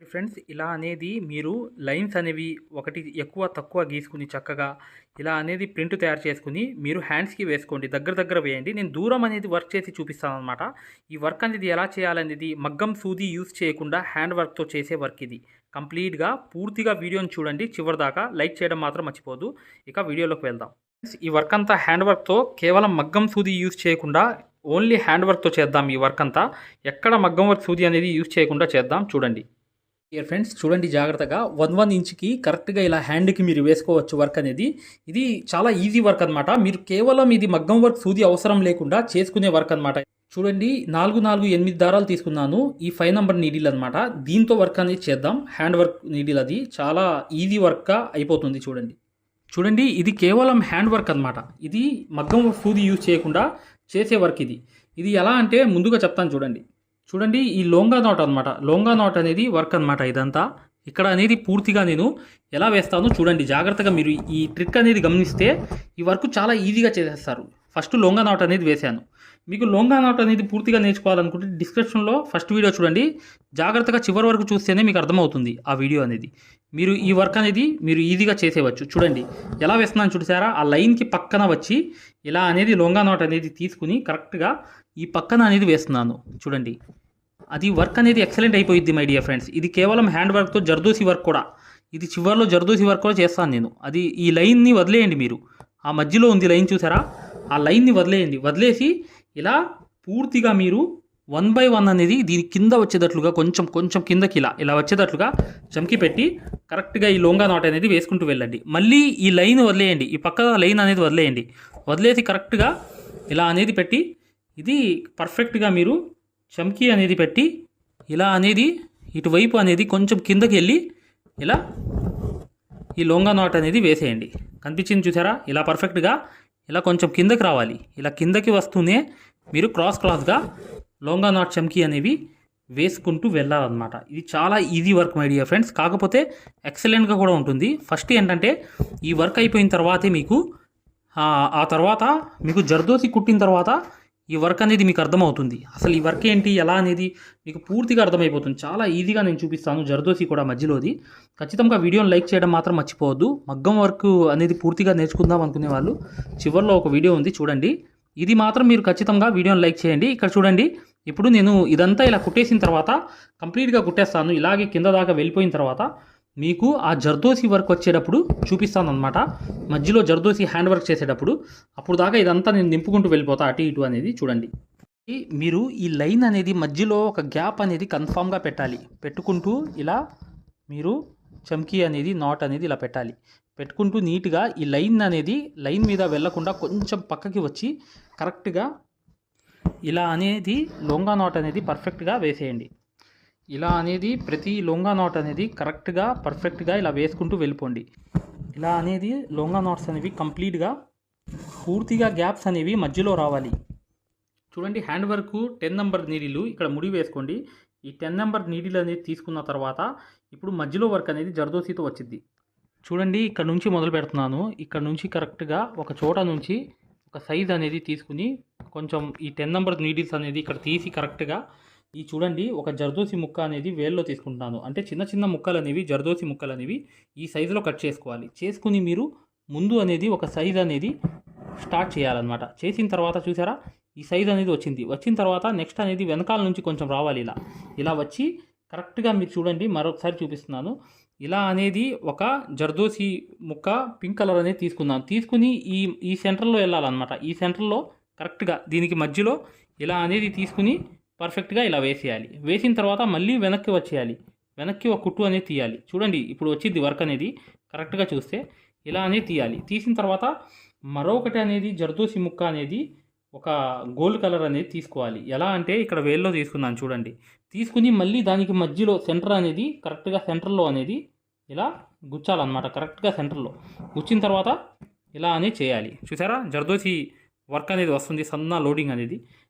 Friends ఇలా అనేది మీరు లైన్స్ అనేవి ఒకటి ఎక్కువ తక్కువ గీసుకుని చక్కగా ఇలా అనేది ప్రింట్ తయారు చేసుకుని మీరు హ్యాండ్స్కి వేసుకోండి. దగ్గర దగ్గర వేయండి. నేను దూరం అనేది వర్క్ చేసి చూపిస్తాను అనమాట ఈ వర్క్ అనేది ఎలా చేయాలనేది మగ్గం సూది యూస్ చేయకుండా హ్యాండ్ వర్క్తో చేసే వర్క్ ఇది. కంప్లీట్గా పూర్తిగా వీడియోని చూడండి. చివరిదాకా లైక్ చేయడం మాత్రం మర్చిపోదు ఇక వీడియోలోకి వెళ్దాం. ఈ వర్క్ అంతా హ్యాండ్ వర్క్తో కేవలం మగ్గం సూది యూస్ చేయకుండా ఓన్లీ హ్యాండ్ వర్క్తో చేద్దాం ఈ వర్క్ అంతా. ఎక్కడ మగ్గం వర్క్ సూది అనేది యూస్ చేయకుండా చేద్దాం. చూడండి. ఇయర్ ఫ్రెండ్స్ చూడండి జాగ్రత్తగా. వన్ వన్ ఇంచ్కి కరెక్ట్గా ఇలా హ్యాండ్కి మీరు వేసుకోవచ్చు వర్క్ అనేది. ఇది చాలా ఈజీ వర్క్ అనమాట మీరు కేవలం ఇది మగ్గం వర్క్ సూది అవసరం లేకుండా చేసుకునే వర్క్ అనమాట చూడండి నాలుగు నాలుగు ఎనిమిది దారాలు తీసుకున్నాను. ఈ ఫైవ్ నెంబర్ నీడిల్ అనమాట దీంతో వర్క్ అనేది చేద్దాం. హ్యాండ్ వర్క్ నీడిల్ అది. చాలా ఈజీ వర్క్గా అయిపోతుంది చూడండి. చూడండి ఇది కేవలం హ్యాండ్ వర్క్ అనమాట ఇది మగ్గం సూది యూజ్ చేయకుండా చేసే వర్క్ ఇది. ఇది ఎలా అంటే ముందుగా చెప్తాను చూడండి. చూడండి ఈ లోంగా నాట్ అనమాట లోంగా నాట్ అనేది వర్క్ అనమాట ఇదంతా. ఇక్కడ అనేది పూర్తిగా నేను ఎలా వేస్తానో చూడండి. జాగ్రత్తగా మీరు ఈ ట్రిక్ అనేది గమనిస్తే ఈ వర్క్ చాలా ఈజీగా చేసేస్తారు. ఫస్ట్ లొంగా నాట్ అనేది వేశాను మీకు లొంగా నాట్ అనేది పూర్తిగా నేర్చుకోవాలనుకుంటే డిస్క్రిప్షన్లో ఫస్ట్ వీడియో చూడండి. జాగ్రత్తగా చివరి వరకు చూస్తేనే మీకు అర్థమవుతుంది ఆ వీడియో అనేది. మీరు ఈ వర్క్ అనేది మీరు ఈజీగా చేసేవచ్చు. చూడండి ఎలా వేస్తున్నాను చూసారా? ఆ లైన్కి పక్కన వచ్చి ఇలా అనేది లొంగా నాట్ అనేది తీసుకుని కరెక్ట్గా ఈ పక్కన అనేది వేస్తున్నాను. చూడండి. అది వర్క్ అనేది ఎక్సలెంట్ అయిపోయింది మై డియర్ ఫ్రెండ్స్ ఇది కేవలం హ్యాండ్ వర్క్తో జర్దోసి వర్క్ కూడా. ఇది చివరిలో జర్దోసి వర్క్ కూడా చేస్తాను నేను. అది ఈ లైన్ని వదిలేయండి మీరు. ఆ మధ్యలో ఉంది లైన్ చూసారా? ఆ లైన్ని వదిలేయండి. వదిలేసి ఇలా పూర్తిగా మీరు వన్ బై వన్ అనేది దీని కింద వచ్చేటట్లుగా కొంచెం కొంచెం కిందకి ఇలా ఇలా వచ్చేటట్లుగా చమ్కి పెట్టి కరెక్ట్గా ఈ లొంగా నాట్ అనేది వేసుకుంటూ వెళ్ళండి. మళ్ళీ ఈ లైన్ వదిలేయండి. ఈ పక్క లైన్ అనేది వదిలేయండి. వదిలేసి కరెక్ట్గా ఇలా అనేది పెట్టి ఇది పర్ఫెక్ట్గా మీరు చమ్కీ అనేది పెట్టి ఇలా అనేది ఇటువైపు అనేది కొంచెం కిందకి వెళ్ళి ఇలా ఈ లొంగా నాట్ అనేది వేసేయండి. కనిపించింది చూసారా? ఇలా పర్ఫెక్ట్గా ఇలా కొంచెం కిందకి రావాలి. ఇలా కిందకి వస్తూనే మీరు క్రాస్ క్రాస్గా లొంగా నాట్ చమ్కీ అనేవి వేసుకుంటూ వెళ్ళాలన్నమాట. ఇది చాలా easy work my dear friends. కాకపోతే ఎక్సలెంట్గా కూడా ఉంటుంది. ఫస్ట్ ఏంటంటే ఈ వర్క్ అయిపోయిన తర్వాతే మీకు ఆ ఆ తర్వాత మీకు జర్దోసి కుట్టిన తర్వాత ఈ వర్క్ అనేది మీకు అర్థమవుతుంది. అసలు ఈ వర్క్ ఏంటి? ఎలా అనేది మీకు పూర్తిగా అర్థమైపోతుంది. చాలా ఈజీగా నేను చూపిస్తాను జర్దోసి కూడా మధ్యలోది. ఖచ్చితంగా వీడియోని లైక్ చేయడం మాత్రం మర్చిపోవద్దు. మగ్గం వర్క్ అనేది పూర్తిగా నేర్చుకుందాం అనుకునే వాళ్ళు చివరిలో ఒక వీడియో ఉంది చూడండి. ఇది మాత్రం మీరు ఖచ్చితంగా వీడియోని లైక్ చేయండి. ఇక్కడ చూడండి. ఇప్పుడు నేను ఇదంతా ఇలా కుట్టేసిన తర్వాత కంప్లీట్గా కుట్టేస్తాను. ఇలాగే కింద దాకా వెళ్ళిపోయిన తర్వాత మీకు ఆ జర్దోసి వర్క్ వచ్చేటప్పుడు చూపిస్తాను అనమాట మధ్యలో జర్దోసి హ్యాండ్ వర్క్ చేసేటప్పుడు అప్పుడు దాకా ఇదంతా నేను నింపుకుంటూ వెళ్ళిపోతా అటు ఇటు అనేది చూడండి. ఈ మీరు ఈ లైన్ అనేది మధ్యలో ఒక గ్యాప్ అనేది కన్ఫామ్గా పెట్టాలి. పెట్టుకుంటూ ఇలా మీరు చమ్కీ అనేది నాట్ అనేది ఇలా పెట్టాలి. పెట్టుకుంటూ నీట్గా ఈ లైన్ అనేది లైన్ మీద వెళ్ళకుండా కొంచెం పక్కకి వచ్చి కరెక్ట్గా ఇలా అనేది లొంగా నాట్ అనేది పర్ఫెక్ట్గా వేసేయండి. ఇలా అనేది ప్రతి లొంగా నాట్ అనేది కరెక్ట్గా పర్ఫెక్ట్గా ఇలా వేసుకుంటూ వెళ్ళిపోండి. ఇలా అనేది లొంగా నాట్స్ అనేవి కంప్లీట్గా పూర్తిగా గ్యాప్స్ అనేవి మధ్యలో రావాలి. చూడండి హ్యాండ్ వర్క్ టెన్ నెంబర్ నీడిలు ఇక్కడ ముడి వేసుకోండి. ఈ టెన్ నెంబర్ నీడిలు అనేది తీసుకున్న తర్వాత ఇప్పుడు మధ్యలో వర్క్ అనేది జర్దోసీతో వచ్చింది చూడండి ఇక్కడ నుంచి మొదలు పెడుతున్నాను. ఇక్కడ నుంచి కరెక్ట్గా ఒక చోట నుంచి ఒక సైజ్ అనేది తీసుకుని కొంచెం ఈ టెన్ నెంబర్ నీడిల్స్ అనేది ఇక్కడ తీసి కరెక్ట్గా ఈ చూడండి ఒక జర్దోసి ముక్క అనేది వేల్లో తీసుకుంటున్నాను. అంటే చిన్న చిన్న ముక్కలు అనేవి జర్దోసి ముక్కలు అనేవి ఈ సైజులో కట్ చేసుకోవాలి. చేసుకుని మీరు ముందు అనేది ఒక సైజ్ అనేది స్టార్ట్ చేయాలన్నమాట. చేసిన తర్వాత చూసారా ఈ సైజ్ అనేది వచ్చింది. వచ్చిన తర్వాత నెక్స్ట్ అనేది వెనకాల నుంచి కొంచెం రావాలి ఇలా. ఇలా వచ్చి కరెక్ట్గా మీరు చూడండి మరొకసారి చూపిస్తున్నాను. ఇలా అనేది ఒక జర్దోసి ముక్క పింక్ కలర్ అనేది తీసుకున్నాను. తీసుకుని ఈ ఈ సెంటర్లో వెళ్ళాలన్నమాట. ఈ సెంటర్లో కరెక్ట్గా దీనికి మధ్యలో ఇలా అనేది తీసుకుని పర్ఫెక్ట్గా ఇలా వేసేయాలి. వేసిన తర్వాత మళ్ళీ వెనక్కి వచ్చేయాలి. వెనక్కి ఒక కుట్టు అనేది తీయాలి. చూడండి ఇప్పుడు వచ్చింది వర్క్ అనేది. కరెక్ట్గా చూస్తే ఇలా అనేది తీయాలి. తీసిన తర్వాత మరొకటి అనేది జర్దోసి ముక్క అనేది ఒక గోల్డ్ కలర్ అనేది తీసుకోవాలి. ఎలా అంటే ఇక్కడ వేల్లో తీసుకున్నాను చూడండి. తీసుకుని మళ్ళీ దానికి మధ్యలో సెంటర్ అనేది కరెక్ట్గా సెంటర్లో అనేది ఇలా గుచ్చాలన్నమాట. కరెక్ట్గా సెంటర్లో గుచ్చిన తర్వాత ఇలా అనేది చేయాలి. చూసారా? జర్దోసి వర్క్ అనేది వస్తుంది. సన్న లోడింగ్ అనేది.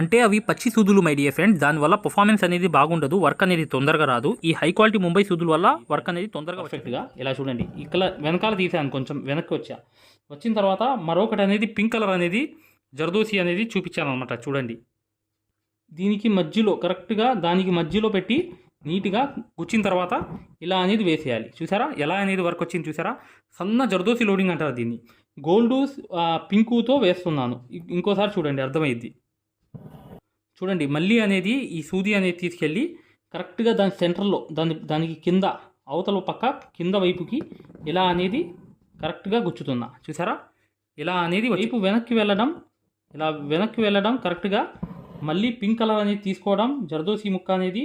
అంటే అవి పచ్చి సూదులు మై డియర్ ఫ్రెండ్స్ దానివల్ల పర్ఫార్మెన్స్ అనేది బాగుండదు వర్క్ అనేది తొందరగా రాదు. ఈ హై క్వాలిటీ ముంబై సూదుల వల్ల వర్క్ అనేది తొందరగా పర్ఫెక్ట్గా ఇలా చూడండి. ఇక్కడ వెనకాల తీసాను కొంచెం వెనక్కి వచ్చా. వచ్చిన తర్వాత మరొకటి అనేది పింక్ కలర్ అనేది జర్దోసి అనేది చూపించాను అనమాట చూడండి. దీనికి మధ్యలో కరెక్ట్గా దానికి మధ్యలో పెట్టి నీట్గా గుచ్చిన తర్వాత ఇలా అనేది వేసేయాలి. చూసారా? ఎలా అనేది వర్క్ వచ్చింది చూసారా? సన్న జర్దోసి లోడింగ్ అంటారు దీన్ని. గోల్డ్ పింకుతో వేస్తున్నాను. ఇంకోసారి చూడండి అర్థమైద్ది. చూడండి మళ్ళీ అనేది ఈ సూది అనేది తీసుకెళ్ళి కరెక్ట్గా దాని సెంటర్లో దాని దానికి కింద అవతల పక్క కింద వైపుకి ఇలా అనేది కరెక్ట్గా గుచ్చుతున్నా. చూసారా? ఇలా అనేది వైపు వెనక్కి వెళ్ళడం ఇలా వెనక్కి వెళ్ళడం కరెక్ట్గా మళ్ళీ పింక్ కలర్ అనేది తీసుకోవడం జర్దోసి ముక్క అనేది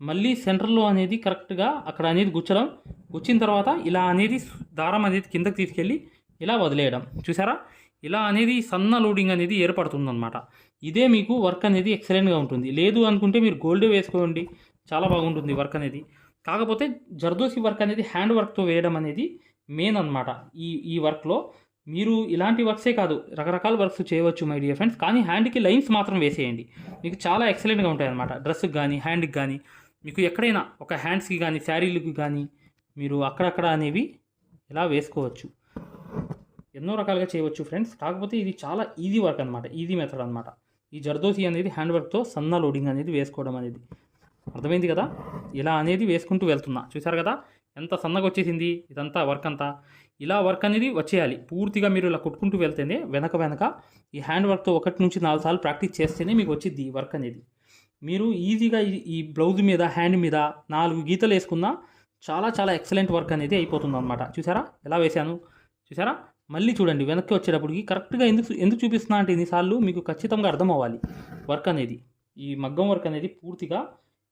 మళ్ళీ సెంటర్లో అనేది కరెక్ట్గా అక్కడ అనేది గుచ్చడం గుచ్చిన తర్వాత ఇలా అనేది దారం అనేది కిందకి తీసుకెళ్ళి ఇలా వదిలేయడం. చూసారా? ఇలా అనేది సన్న లోడింగ్ అనేది ఏర్పడుతుందన్నమాట. ఇదే మీకు వర్క్ అనేది ఎక్సలెంట్గా ఉంటుంది. లేదు అనుకుంటే మీరు గోల్డ్ వేసుకోండి. చాలా బాగుంటుంది వర్క్ అనేది. కాకపోతే జర్దోసి వర్క్ అనేది హ్యాండ్ వర్క్తో వేయడం అనేది మెయిన్ అన్నమాట ఈ ఈ వర్క్లో మీరు ఇలాంటి వర్క్సే కాదు రకరకాల వర్క్స్ చేయవచ్చు మై డియర్ ఫ్రెండ్స్ కానీ హ్యాండ్కి లైన్స్ మాత్రం వేసేయండి. మీకు చాలా ఎక్సలెంట్గా ఉంటాయి అన్నమాట. డ్రెస్కి కానీ హ్యాండ్కి కానీ మీకు ఎక్కడైనా ఒక హ్యాండ్స్కి కానీ శారీలకి కానీ మీరు అక్కడక్కడ అనేవి ఇలా వేసుకోవచ్చు. ఎన్నో రకాలుగా చేయవచ్చు ఫ్రెండ్స్ కాకపోతే ఇది చాలా ఈజీ వర్క్ అనమాట ఈజీ మెథడ్ అనమాట ఈ జర్దోసి అనేది హ్యాండ్ వర్క్తో సన్న లోడింగ్ అనేది వేసుకోవడం అనేది. అర్థమైంది కదా? ఇలా అనేది వేసుకుంటూ వెళ్తున్నా. చూసారు కదా? ఎంత సన్నగా వచ్చేసింది? ఇదంతా వర్క్ అంతా. ఇలా వర్క్ అనేది వచ్చేయాలి. పూర్తిగా మీరు ఇలా కొట్టుకుంటూ వెళ్తేనే వెనక వెనక ఈ హ్యాండ్ వర్క్తో ఒకటి నుంచి నాలుగు సార్లు ప్రాక్టీస్ చేస్తేనే మీకు వచ్చింది ఈ వర్క్ అనేది. మీరు ఈజీగా ఈ- ఈ బ్లౌజ్ మీద హ్యాండ్ మీద నాలుగు గీతలు వేసుకున్నా చాలా చాలా ఎక్సలెంట్ వర్క్ అనేది అయిపోతుంది అనమాట చూసారా ఎలా వేశాను? చూసారా మళ్ళీ చూడండి వెనక్కి వచ్చేటప్పటికి కరెక్ట్గా ఎందుకు ఎందుకు చూపిస్తున్నా అంటే ఇన్నిసార్లు మీకు ఖచ్చితంగా అర్థం అవ్వాలి వర్క్ అనేది ఈ మగ్గం వర్క్ అనేది పూర్తిగా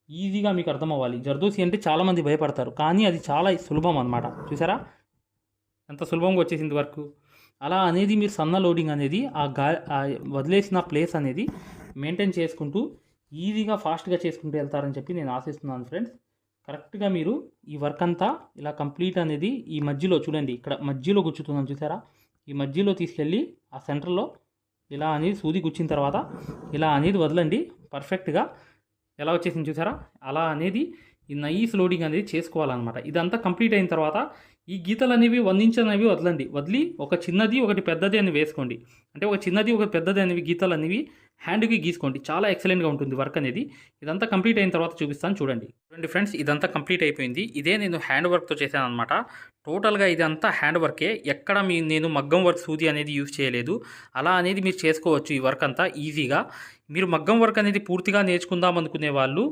ఈజీగా మీకు అర్థం అవ్వాలి జర్దోసి అంటే చాలామంది భయపడతారు కానీ అది చాలా సులభం అనమాట చూసారా? ఎంత సులభంగా వచ్చేసింది వర్క్. అలా అనేది మీరు సన్న లోడింగ్ అనేది ఆ గా వదిలేసిన ప్లేస్ అనేది మెయింటైన్ చేసుకుంటూ ఈజీగా ఫాస్ట్గా చేసుకుంటూ వెళ్తారని చెప్పి నేను ఆశిస్తున్నాను ఫ్రెండ్స్. కరెక్ట్గా మీరు ఈ వర్క్ అంతా ఇలా కంప్లీట్ అనేది ఈ మధ్యలో చూడండి. ఇక్కడ మధ్యలో గుచ్చుతుందని చూసారా? ఈ మధ్యలో తీసుకెళ్ళి ఆ సెంటర్లో ఇలా అనేది సూది గుచ్చిన తర్వాత ఇలా అనేది వదలండి. పర్ఫెక్ట్గా ఎలా వచ్చేసింది చూసారా? అలా అనేది ఈ నైస్ లోడింగ్ అనేది చేసుకోవాలన్నమాట. ఇదంతా కంప్లీట్ అయిన తర్వాత ఈ గీతలు అనేవి వన్ వదలండి. వదిలి ఒక చిన్నది ఒకటి పెద్దది అని వేసుకోండి. అంటే ఒక చిన్నది ఒక పెద్దది అనేవి గీతలు అనేవి హ్యాండ్కి గీసుకోండి. చాలా ఎక్సలెంట్గా ఉంటుంది వర్క్ అనేది. ఇదంతా కంప్లీట్ అయిన తర్వాత చూపిస్తాను. చూడండి. చూడండి ఫ్రెండ్స్ ఇదంతా కంప్లీట్ అయిపోయింది. ఇదే నేను హ్యాండ్ వర్క్తో చేశాను అనమాట టోటల్గా ఇదంతా హ్యాండ్ వర్కే. ఎక్కడ మీ నేను మగ్గం వర్క్ సూది అనేది యూజ్ చేయలేదు. అలా అనేది మీరు చేసుకోవచ్చు ఈ వర్క్ అంతా ఈజీగా. మీరు మగ్గం వర్క్ అనేది పూర్తిగా నేర్చుకుందాం అనుకునే వాళ్ళు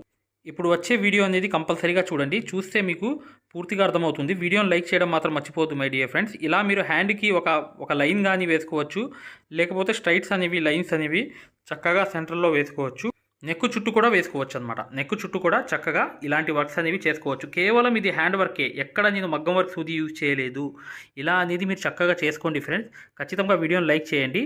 ఇప్పుడు వచ్చే వీడియో అనేది కంపల్సరీగా చూడండి. చూస్తే మీకు పూర్తిగా అర్థమవుతుంది. వీడియోని లైక్ చేయడం మాత్రం మర్చిపోవద్దు మై డియర్ ఫ్రెండ్స్ ఇలా మీరు హ్యాండ్కి ఒక ఒక లైన్ కానీ వేసుకోవచ్చు. లేకపోతే స్ట్రైట్స్ అనేవి లైన్స్ అనేవి చక్కగా సెంటర్లో వేసుకోవచ్చు. నెక్కు చుట్టూ కూడా వేసుకోవచ్చు అనమాట నెక్కు చుట్టూ కూడా చక్కగా ఇలాంటి వర్క్స్ అనేవి చేసుకోవచ్చు. కేవలం ఇది హ్యాండ్ వర్కే ఎక్కడ నేను మగ్గం వర్క్ సూది యూజ్ చేయలేదు. ఇలా అనేది మీరు చక్కగా చేసుకోండి ఫ్రెండ్స్ ఖచ్చితంగా వీడియోని లైక్ చేయండి.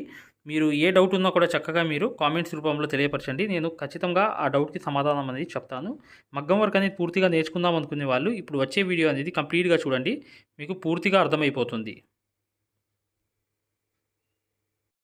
మీరు ఏ డౌట్ ఉన్నా కూడా చక్కగా మీరు కామెంట్స్ రూపంలో తెలియపరచండి. నేను ఖచ్చితంగా ఆ డౌట్కి సమాధానం అనేది చెప్తాను. మగ్గం వర్క్ అనేది పూర్తిగా నేర్చుకుందాం అనుకునే వాళ్ళు ఇప్పుడు వచ్చే వీడియో అనేది కంప్లీట్గా చూడండి. మీకు పూర్తిగా అర్థమైపోతుంది.